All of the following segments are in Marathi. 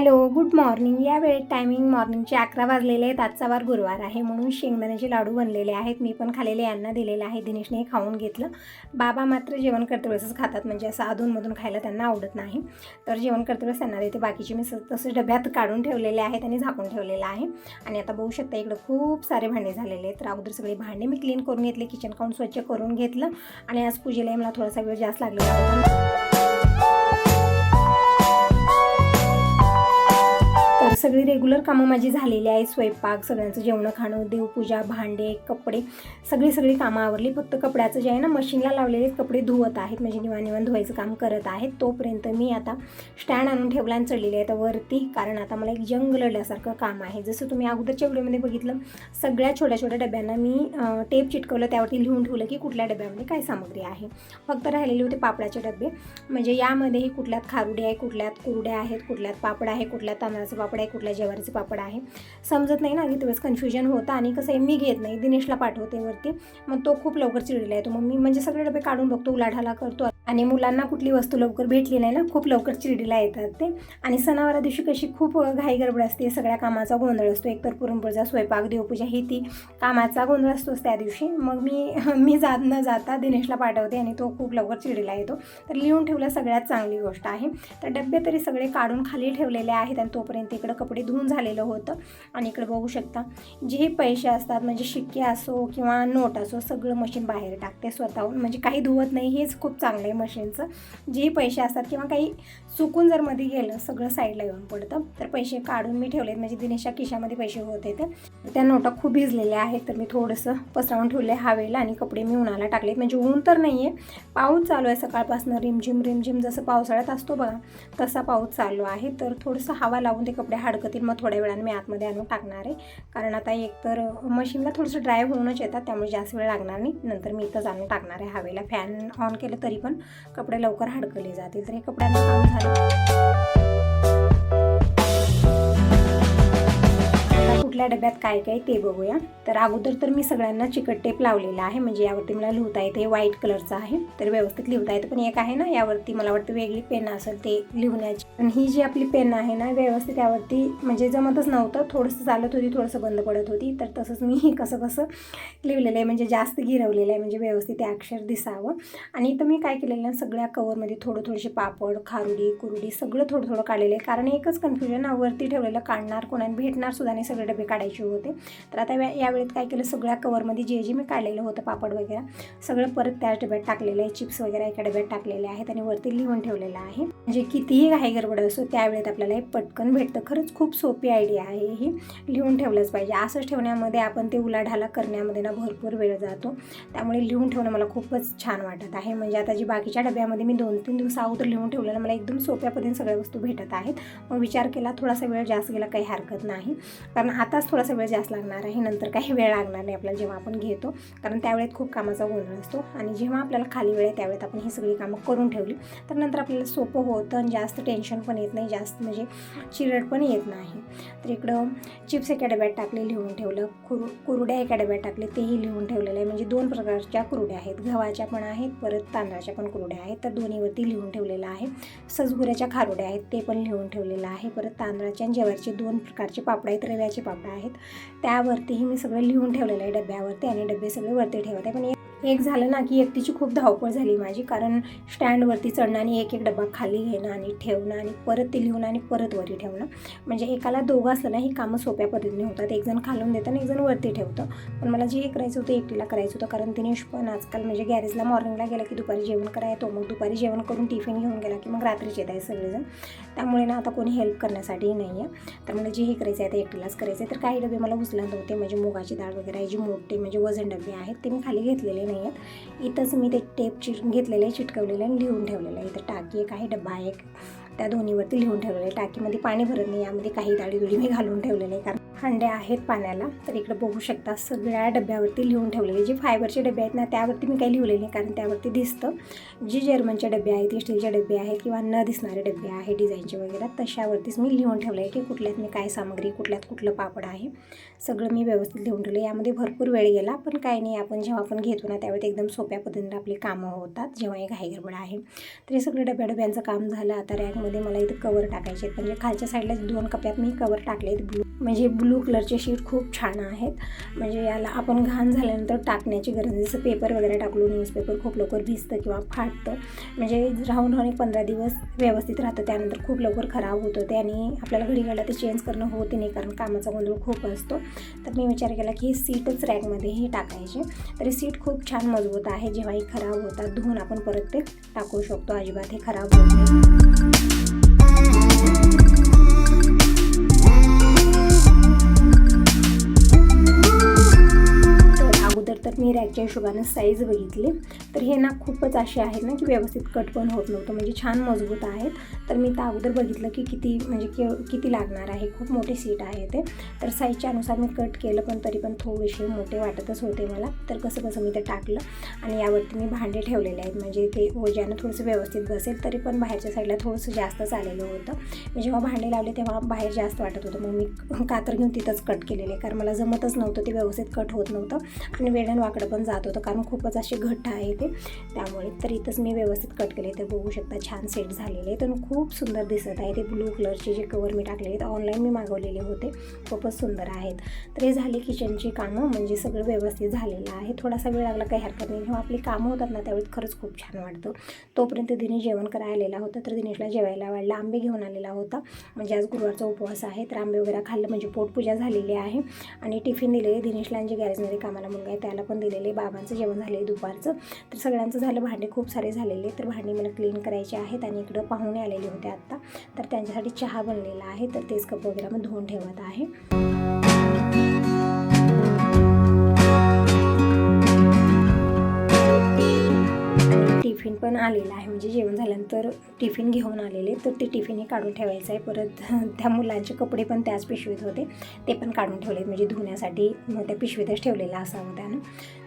Hello good morning. या वेळेत टायमिंग मॉर्निंगचे अकरा वाजलेले आहेत. आजचा वार गुरुवार आहे म्हणून शेंगदाण्याचे लाडू बनलेले आहेत. मी पण खालेले यांना दिलेले आहे. दिनेशने खाऊन घेतलं. बाबा मात्र जेवण करते वेळेसच खातात. म्हणजे असं अधूनमधून खायला त्यांना आवडत नाही. तर जेवण करते वेळेस त्यांना देते. बाकीचे मी तसे डब्यात काढून ठेवलेले आहेत आणि झाकून ठेवलेलं आहे. आणि आता बघू शकता इकडं खूप सारे भांडे झालेले आहेत. तर अगोदर सगळे भांडे मी क्लीन करून घेतले. किचन काउंट स्वच्छ करून घेतलं. आणि आज पूजेलाही मला थोडासा वेळ जास्त लागलेला होता. सगळी रेग्युलर कामं माझी झालेली आहे स्वयंपाक सगळ्यांचं जेवणं खाणं देवपूजा भांडे कपडे सगळी सगळी कामं आवरली. फक्त कपड्याचं जे आहे ना मशीनला लावलेले कपडे धुवत आहेत. म्हणजे निवाण निवाण धुवायचं काम करत आहेत. तोपर्यंत मी आता स्टँड आणून ठेवला आणि चढलेली आहे. तर वरती कारण आता मला एक जंग लढल्यासारखं काम आहे. जसं तुम्ही अगोदरच्या व्हिडिओमध्ये बघितलं सगळ्या छोट्या छोट्या डब्यांना मी टेप चिटकवलं. त्यावरती लिहून ठेवलं की कुठल्या डब्यामध्ये काय सामग्री आहे. फक्त राहिलेले होते पापडाचे डबे. म्हणजे यामध्येही कुठल्यात खारुडे आहे कुठल्यात कुरड्या आहेत कुठल्यात पापड आहे कुठल्यात तांदळाचं पापड आहे कुठल्या जेवारीचं पापड आहे. समजत नाही ना की तेव्हाच कन्फ्युजन होतं आणि कसं आहे मी घेत नाही. दिनेशला पाठवते वरती. मग तो खूप लवकर चिडलेला आहे. तो मग मी म्हणजे सगळे डबे काढून बघतो उलाढाला करतो आणि मुलांना कुठली वस्तू लवकर भेटली नाही ना खूप लवकर चिडीला येतात ते. आणि सणावारा दिवशी कशी खूप घाई गडबड असते सगळ्या कामाचा गोंधळ असतो. एकतर पुरणपोळीचा स्वयंपाक देवपूजा ही ती कामाचा गोंधळ असतोच त्या दिवशी. मग मी मी जात न जाता दिनेशला पाठवते आणि तो खूप लवकर चिडीला येतो. तर लिहून ठेवलं सगळ्यात चांगली गोष्ट आहे. तर डबे तरी सगळे काढून खाली ठेवलेले आहेत आणि तोपर्यंत इकडं कपडे धुवून झालेलं होतं. आणि इकडे बघू शकता जे पैसे असतात म्हणजे शिक्के असो किंवा नोट असो सगळं मशीन बाहेर टाकते स्वतःहून. म्हणजे काही धुवत नाही हेच खूप चांगलं आहे मशीनचं जे पैसे असतात किंवा काही चुकून जर मध्ये गेलं सगळं साईडला येऊन पडतं तर पैसे काढून मी ठेवलेत. म्हणजे दिनेशच्या खिशामध्ये पैसे होते आहेत. त्या नोटा खूप भिजलेल्या आहेत तर मी थोडंसं पसरवून ठेवले हवेला आणि कपडे मी उन्हाला टाकलेत. म्हणजे ऊन तर नाही आहे पाऊस चालू आहे सकाळपासून. रिमझिम रिमझिम जसं पावसाळ्यात असतो बघा तसा पाऊस चालू आहे. तर थोडंसं हवा लावून ते कपडे हडकतील. मग थोड्या वेळाने मी आतमध्ये आणून टाकणार आहे. कारण आता एकतर मशीनला थोडंसं ड्राय होऊनच येतात त्यामुळे जास्त वेळ लागणार नाही. नंतर मी इथंच आणून टाकणार आहे हवेला. फॅन ऑन केलं तरी पण. कपडे लवकर हडकले जातील. तर हे कपड्यांना काम झालं. कुठल्या डब्यात काय काय ते बघूया. तर अगोदर तर मी सगळ्यांना चिकट टेप लावलेला आहे. म्हणजे यावरती मला लिहिता येते व्हाईट कलरचं आहे. तर व्यवस्थित लिहिता येतं. पण एक आहे ना यावरती मला वाटतं वेगळी पेन असेल ते लिहिण्याची. आणि ही जी आपली पेन आहे ना व्यवस्थित यावरती म्हणजे जमतच नव्हतं. थोडंसं चालत होती थोडंसं बंद पडत होती. तर तसंच मी कसं कसं लिहिलेलं आहे. म्हणजे जास्त गिरवलेलं आहे. म्हणजे व्यवस्थित ते अक्षर दिसावं. आणि इथं मी काय केलेलं आहे सगळ्या कवरमध्ये थोडं थोडेसे पापड खारुडी कुरुडी सगळं थोडं थोडं काढलेलं आहे. कारण एकच कन्फ्युजन वरती ठेवलेलं काढणार कोणाला भेटणार सुद्धा नाही सगळे डबे काढायचे होते. तर आता या यावेळेत काय केलं सगळ्या कवरमध्ये जे जे मी काढलेलं होतं पापड वगैरे सगळं परत त्याच डब्यात टाकलेलं आहे. चिप्स वगैरे एका डब्यात टाकलेले आहेत आणि वरती लिहून ठेवलेलं आहे. म्हणजे कितीही काही गडबड असो त्यावेळेत आपल्याला हे पटकन भेटतं. खरंच खूप सोपी आयडिया आहे ही. लिहून ठेवलंच पाहिजे. असंच ठेवण्यामध्ये आपण ते उलाढाला करण्यामध्ये ना भरपूर वेळ जातो. त्यामुळे लिहून ठेवणं मला खूपच छान वाटत आहे. म्हणजे आता जी बाकीच्या डब्यामध्ये मी दोन तीन दिवस अगोदर लिहून ठेवलेलं मला एकदम सोप्या पद्धतीने सगळ्या वस्तू भेटत आहेत. मग विचार केला थोडासा वेळ जास्त गेला काही हरकत नाही. कारण आताच थोडासा वेळ जास्त लागणार आहे. नंतर काही वेळ लागणार नाही आपल्याला जेव्हा आपण घेतो. कारण त्यावेळेत खूप कामाचा गोंधळ असतो आणि जेव्हा आपल्याला खाली वेळ आहे त्यावेळेत आपण ही सगळी कामं करून ठेवली. तर नंतर आपल्याला सोपं होतं आणि जास्त टेन्शन पण येत नाही. जास्त म्हणजे चिरड पण येत नाही. तर इकडं चिप्स एका डब्यात टाकले लिहून ठेवलं. कुरु कुरड्या एका डब्यात टाकले तेही लिहून ठेवलेलं आहे. म्हणजे दोन प्रकारच्या कुरड्या आहेत. गव्हाच्या पण आहेत परत तांदळाच्या पण कुरुड्या आहेत. तर दोन्हीवरती लिहून ठेवलेलं आहे. सजगुऱ्याच्या खारुड्या आहेत ते पण लिहून ठेवलेलं आहे. परत तांदळाच्या आणि जेवारचे दोन प्रकारचे पापड आहेत. रव्याचे पापड आहेत. त्यावरतीही मी सगळं लिहून ठेवलेलं आहे डब्यावरती आणि डबे सगळे वरती ठेवत आहे. पण एक एक झालं ना की एकटीची खूप धावपळ झाली माझी कारण स्टँडवरती चढणं आणि एक एक डबा खाली घेणं आणि ठेवणं आणि परत ते लिहून आणि परत वरती ठेवणं. म्हणजे एकाला दोघं असलं ना ही कामं सोप्या पद्धतीने होतात. एक जण खालून देतं आणि एक जण वरती ठेवतं. पण मला जे करायचं होतं एकटीला करायचं होतं कारण दिनेश पण आजकाल म्हणजे गॅरेजला मॉर्निंगला गेला की दुपारी जेवण करायला येतो मग दुपारी जेवण करून टिफिन घेऊन गेला की मग रात्री येत आहे सगळेजण. त्यामुळे ना आता कोणी हेल्प करण्यासाठीही नाही आहे तर मला जे हे करायचं आहे ते एकटीलाच करायचं आहे तर काही डबे मला उचलत होते म्हणजे मुगाची डाळ वगैरे आहे जी मोठे म्हणजे वजन डबे आहेत ते मी खाली घेतलेले नाही आहेत इथंच मी ते टेप चिट घेतलेले आहे चिटकवलेले आणि लिहून ठेवलेलं आहे. इथं टाकी एक आहे डब्बा आहे एक. त्या दोन्हीवरती लिहून ठेवलेलं आहे. टाकीमध्ये पाणी भरत नाही यामध्ये काही डाळी मी घालून ठेवलेले आहे. कारण हांड्या आहेत पाण्याला तर इकडे बघू शकता सगळ्या डब्यावरती लिहून ठेवलेले. जे फायबरचे डबे आहेत ना त्यावरती मी काही लिहिलेले नाही कारण त्यावरती दिसतं. जे जर्मनचे डबे आहेत स्टीलचे डबे आहेत किंवा न दिसणारे डबे आहे डिझाईनचे वगैरे तशावरतीच मी लिहून ठेवलं आहे की कुठल्यात मी काय सामग्री कुठल्यात कुठलं पापड आहे. सगळं मी व्यवस्थित लिहून ठेवलं यामध्ये भरपूर वेळ गेला पण काय नाही आपण जेव्हा आपण घेतो ना त्यावेळी एकदम सोप्या पद्धतीने आपली कामं होतात जेव्हा हे घाई गडबड आहे. तर हे सगळं डब्या डब्यांचं काम झालं. आता रॅकमध्ये मला इथं कवर टाकायचे आहेत. म्हणजे खालच्या साईडला दोन कप्यात मी कवर टाकले आहेत. ब्लू म्हणजे ब्लू ब्लू कलरचे शीट खूप छान आहेत. म्हणजे याला आपण घाण झाल्यानंतर टाकण्याची गरज जसं पेपर वगैरे टाकलो न्यूजपेपर खूप लवकर भिजतं किंवा फाटतं. म्हणजे राहून राहून एक पंधरा दिवस व्यवस्थित राहतं. त्यानंतर खूप लवकर खराब होतं. ते आणि आपल्याला घडी घडला ते चेंज करणं होते नाही कारण कामाचा गोंधळ खूप असतो. तर मी विचार केला की सीटच रॅकमध्ये हे टाकायचे. तरी सीट खूप छान मजबूत आहे. जेव्हाही खराब होतात धुवून आपण परत ते टाकू शकतो. अजिबात हे खराब होत नाही. तर मी रॅकच्या हिशोबानं साईज बघितली. तर हे ना खूपच असे आहेत ना की व्यवस्थित कट पण होत नव्हतं म्हणजे छान मजबूत आहेत. तर मी त्या अगोदर बघितलं की किती म्हणजे कि किती लागणार आहे. खूप मोठी सीट आहे ते. तर साईजच्या अनुसार मी कट केलं पण तरी पण थोडेसे मोठे वाटतच होते मला. तर कसं कसं मी ते टाकलं आणि यावरती मी भांडे ठेवलेले आहेत. म्हणजे ते ओज्यानं थोडंसं व्यवस्थित बसेल तरी पण बाहेरच्या साईडला थोडंसं जास्तच आलेलं होतं. मी जेव्हा भांडे लावले तेव्हा बाहेर जास्त वाटत होतं. मग मी कातर घेऊन तिथंच कट केलेले कारण मला जमतच नव्हतं. ते व्यवस्थित कट होत नव्हतं आणि वेडण वाकडं पण जात होतं कारण खूपच असे घट्ट आहेत. होते. त्यामुळे तर इथंच मी व्यवस्थित कट केले तर बघू शकता छान सेट झालेले आहेत आणि खूप सुंदर दिसत आहे. ते ब्लू कलरचे जे कवर मी टाकलेले आहेत ऑनलाईन मी मागवलेले होते. खूपच सुंदर आहेत. तर हे झाले किचनची कामं म्हणजे सगळं व्यवस्थित झालेलं आहे. थोडासा वेळ लागला काही हरकत नाही. जेव्हा आपली कामं होतात ना त्यावेळी खरंच खूप छान वाटतं. तोपर्यंत दिनेश जेवण करायला आलेला होता तर दिनेशला जेवायला वाढला. आंबे घेऊन आलेला होता. म्हणजे आज गुरुवारचा उपवास आहे तर आंबे वगैरे खाल्लं. म्हणजे पोटपूजा झालेली आहे. आणि टिफिन दिलेले दिनेशला आणि जे गॅरेजमध्ये कामाला मुलगा आहे त्याला पण दिलेले. बाबांचं जेवण झालं आहे दुपारचं. तर सगळ्यांचं झालं भांडे खूप सारे झालेले तर भांडी मला क्लीन करायचे आहेत आणि इकडं पाहुणे आलेले होते आत्ता. तर त्यांच्यासाठी चहा बनलेला आहे. तर तेच कप वगैरे मी धुवून ठेवत आहे. टिफिन पण आलेला आहे. म्हणजे जेवण झाल्यानंतर टिफिन घेऊन आलेले. तर ते टिफिनही काढून ठेवायचं आहे. परत त्या मुलांचे कपडे पण त्याच पिशवीत होते. ते पण काढून ठेवले म्हणजे धुण्यासाठी मग त्या पिशवीतच ठेवलेलं असावं त्यानं.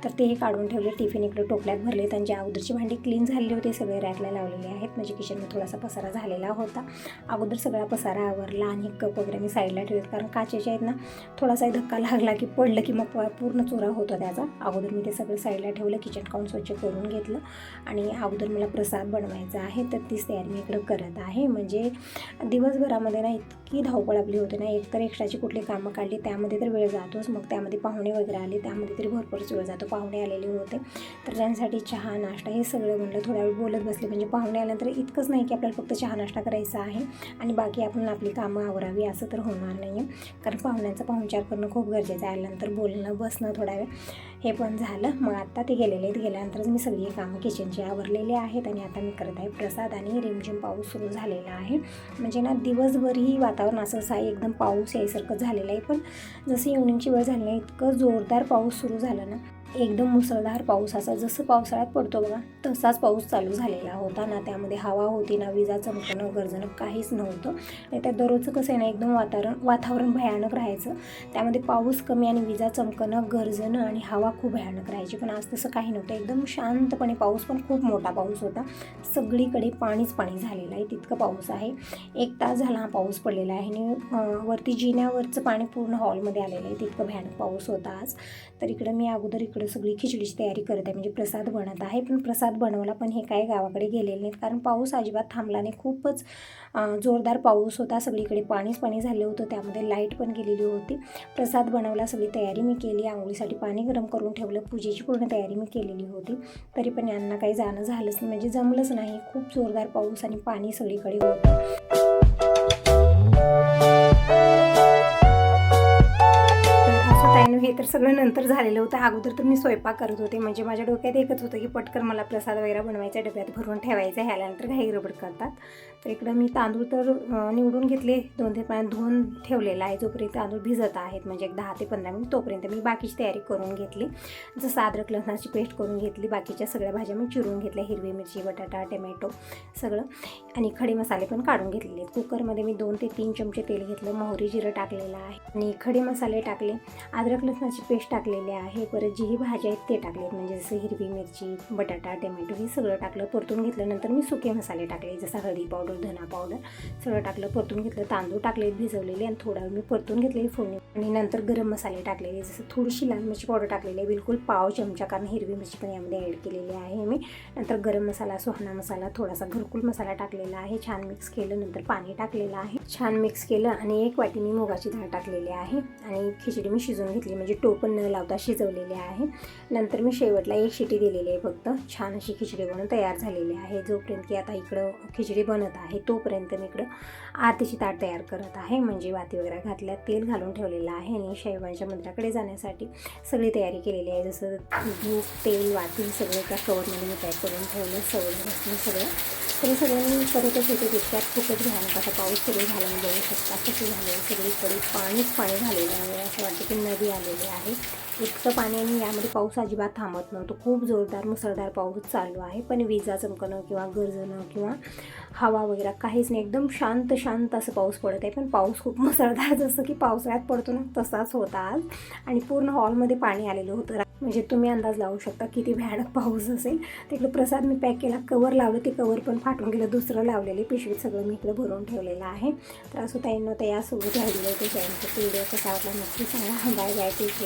तर तेही काढून ठेवले. टिफिन इकडे टोपल्यात भरले त्यांची अगोदरची भांडी क्लीन झालेली होती सगळे रॅकला लावलेले आहेत. म्हणजे किचनमध्ये थोडासा पसारा झालेला होता. अगोदर सगळा पसारा आवरला आणि कप वगैरे मी साईडला ठेवले कारण काचेचे आहेत ना थोडासा धक्का लागला की पडलं की मग पूर्ण चुरा होता त्याचा. अगोदर मी ते सगळं साईडला ठेवलं किचन काउन स्वच्छ करून घेतलं. आणि अगोदर मला प्रसाद बनवायचा आहे तर तीच तयारी मी इकडं करत आहे. म्हणजे दिवसभरामध्ये ना इतकी धावपळ आपली होते ना एकतर एक्स्ट्राची कुठली कामं काढली त्यामध्ये तर वेळ जातोच. मग त्यामध्ये पाहुणे वगैरे आले त्यामध्ये तरी भरपूरच वेळ जातो. पाहुणे आलेले होते. तर त्यांसाठी चहा नाश्ता हे सगळं म्हणलं थोड्या वेळ बोलत बसले. म्हणजे पाहुणे आल्यानंतर इतकंच नाही की आपल्याला फक्त चहा नाश्ता करायचा आहे आणि बाकी आपण आपली कामं आवरावी असं तर होणार नाही आहे कारण पाहुण्यांचा पाहुणचार करणं खूप गरजेचं आहे. आल्यानंतर बोलणं बसणं थोडा वेळ हे पण झालं. मग आत्ता ते गेलेले आहेत. गेल्यानंतरच मी सगळी कामं किचनची आवरलेली आहेत आणि आता मी करत आहे प्रसाद आणि रिमझिम पाऊस सुरू झालेला आहे. म्हणजे ना दिवसभरही वातावरण असं आहे. एकदम पाऊस यायसारखं झालेलं आहे. पण जसं इव्हनिंगची वेळ झाली इतकं जोरदार पाऊस सुरू झाला ना एकदम मुसळधार पाऊस असा. जसं पावसाळ्यात पडतो बघा तसाच पाऊस चालू झालेला होता ना. त्यामध्ये हवा होती ना विजा चमकणं गरजणं काहीच नव्हतं. नाही त्या दररोजचं कसं आहे ना एकदम वातावरण वातावरण भयानक राहायचं. त्यामध्ये पाऊस कमी आणि विजा चमकणं गरजणं आणि हवा खूप भयानक राहायची. पण आज तसं काही नव्हतं. एकदम शांतपणे पाऊस पण खूप मोठा पाऊस होता. सगळीकडे पाणीच पाणी झालेलं आहे. तितकं पाऊस आहे. एक तास झाला हा पाऊस पडलेला आहे. आणि वरती जिन्यावरचं पाणी पूर्ण हॉलमध्ये आलेलं आहे. तितकं भयानक पाऊस होता आज. तर इकडं मी अगोदर इकडं सगळी खिचडीची तयारी करत आहे म्हणजे प्रसाद बनत आहे. पण प्रसाद बनवला पण हे काय गावाकडे गेलेले नाहीत. कारण पाऊस अजिबात थांबला नाही. खूपच जोरदार पाऊस होता. सगळीकडे पाणीच पाणी झालं होतं. त्यामध्ये लाइट पण गेलेली होती. प्रसाद बनवला सगळी तयारी मी केली. आंघोळीसाठी पाणी गरम करून ठेवलं. पूजेची पूर्ण तयारी मी केलेली होती. तरी पण यांना काही जाणं झालंच नाही. म्हणजे जमलंच नाही. खूप जोरदार पाऊस आणि पाणी सगळीकडे होतं. हे तर सगळं नंतर झालेलं होतं. अगोदर तर मी स्वयंपाक करत होते. म्हणजे माझ्या डोक्यात एकच होतं की पटकन मला प्रसाद वगैरे बनवायचा डब्यात भरून ठेवायचा ह्याल्यानंतर घाई गडबड करतात. तर इकडं मी तांदूळ तर निवडून घेतले. दोन ते पाण्यात धुवून ठेवलेला आहे. जोपर्यंत तांदूळ भिजत आहेत म्हणजे एक दहा ते पंधरा मिनिट तोपर्यंत मी बाकीची तयारी करून घेतली. जसं अद्रक लसणाची पेस्ट करून घेतली. बाकीच्या सगळ्या भाज्या मी चिरून घेतल्या. हिरवी मिरची बटाटा टमॅटो सगळं. आणि खडे मसाले पण काढून घेतलेले आहेत. कुकरमध्ये मी दोन ते तीन चमचे तेल घेतलं. मोहरी जिरं टाकलेलं आहे. आणि खडे मसाले टाकले. अद्रक लसणाची पेस्ट टाकलेली आहे परत जी ही भाज्या आहेत ते टाकले म्हणजे जसं हिरवी मिरची बटाटा टोमॅटो हे सगळं टाकलं परतून घेतल्यानंतर मी सुके मसाले टाकले जसं हळदी पावडर धना पावडर सगळं टाकलं परतून घेतलं तांदूळ टाकले भिजवलेले आणि थोडा मी परतून घेतलेली फोडणी आणि नंतर गरम मसाले टाकलेले जसं थोडीशी लाल मिरची पावडर टाकलेली आहे बिलकुल पाव चमचा कारण हिरवी मिरची पण यामध्ये ॲड केलेली आहे मी. नंतर गरम मसाला सुहाणा मसाला थोडासा घरकुल मसाला टाकलेला आहे छान मिक्स केलं नंतर पाणी टाकलेलं आहे. छान मिक्स केलं आणि एक वाटी मी मुगाची डाळ टाकलेली आहे आणि खिचडी मी शिजवून घेतली. म्हणजे टोपण न लावता शिजवलेले आहे. नंतर मी शेवटला एक शिटी दिलेली आहे फक्त. छान अशी खिचडी बनवून तयार झालेली आहे. जोपर्यंत की आता इकडं खिचडी बनत आहे तोपर्यंत मी इकडं आरतीची ताट तयार करत आहे. म्हणजे वाती वगैरे घातल्या तेल घालून ठेवलेलं आहे आणि शैवांच्या मंदिराकडे जाण्यासाठी सगळी तयारी केलेली आहे. जसं दूध तेल वाती सगळं एका कवरमध्ये मी तयार करून ठेवलं. सवय सगळं तरी सगळ्यांनी करतच होते तितक्यात खूपच भयानक. असा पाऊस सुरू झाला मी बघू शकता कसं झालं सगळीकडे पाणीच पाणी झालेलं आहे. असं वाटतं की नदी आलेली आहे. इतकं पाणी आणि यामध्ये पाऊस अजिबात थांबत नव्हतं. खूप जोरदार मुसळधार पाऊस चालू आहे. पण विजा चमकणं किंवा गरजणं किंवा हवा वगैरे काहीच नाही. एकदम शांत शांत असं पाऊस पडत आहे. पण पाऊस खूप मुसळधार जसं की पावसाळ्यात पडतो ना तसाच होता आज. आणि पूर्ण हॉलमध्ये पाणी आलेलं होतं. म्हणजे तुम्ही अंदाज लावू शकता किती भयानक पाऊस असेल. तिकडे प्रसाद मी पॅक केला. कवर लावलं ते कवर पण फाटून गेलं. दुसरं लावलेले पिशवीत सगळं मी इकडे भरून ठेवलेलं आहे. तर असं ताईंना त्या यासोबत राहिलेलं आहे ते व्हिडिओ कसा वाटला नक्की सांगा. Bye bye. टेक